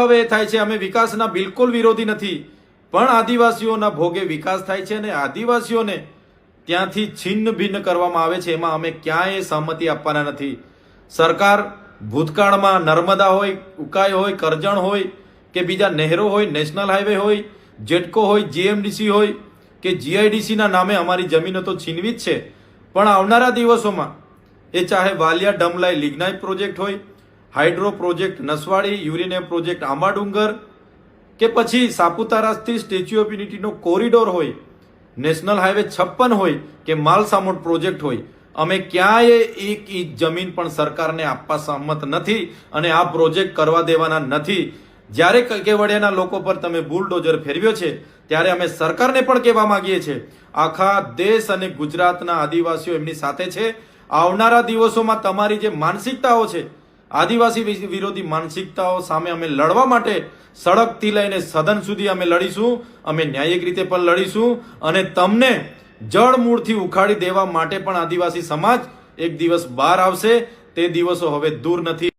હવે થાય છે, અમે વિકાસના બિલકુલ વિરોધી નથી, પણ આદિવાસીઓના ભોગે વિકાસ થાય છે અને આદિવાસીઓને ત્યાંથી છિન્ન ભિન્ન કરવામાં આવે છે, એમાં અમે ક્યાંય સહમતિ આપવાના નથી. સરકાર ભૂતકાળમાં નર્મદા હોય, ઉકાઈ હોય, કરજણ હોય, કે બીજા નહેરો હોય, નેશનલ હાઈવે હોય, જેટકો હોય, જીએમડીસી હોય, કે જીઆઈડીસીના નામે અમારી જમીનો તો છીનવી જ છે, પણ આવનારા દિવસોમાં એ ચાહે વાલિયા ડમલાઈ લિગ્નાઇટ પ્રોજેક્ટ હોય hydro project Naswadi, uranium project Ambadungar કે પછી સાપુતારાથી સ્ટેચ્યુ ઓફ યુનિટીનો કોરિડોર હોય, નેશનલ હાઈવે છપ્પન હોય કે માલસામોટ પ્રોજેક્ટ હોય, અમે ક્યાંય એક ઇંચ જમીન પણ સરકારને આપવા સહમત નથી અને આ પ્રોજેક્ટ કરવા દેવાના નથી. જ્યારે કેવડિયાના લોકો પર તમે બુલડોઝર ફેરવ્યો છે, ત્યારે અમે સરકારને પણ કહેવા માંગીએ છીએ, આખા દેશ અને ગુજરાતના આદિવાસીઓ એમની સાથે છે. આવનારા દિવસોમાં તમારી જે માનસિકતાઓ છે આદિવાસી વિરોધી માનસિકતાઓ સામે અમે લડવા માટે સડકથી લઈને સદન સુધી અમે લડીશું. અમે ન્યાયિક રીતે પણ લડીશું અને તમને જળ મૂળથી ઉખાડી દેવા માટે પણ આદિવાસી સમાજ એક દિવસ બહાર આવશે. તે દિવસો હવે દૂર નથી.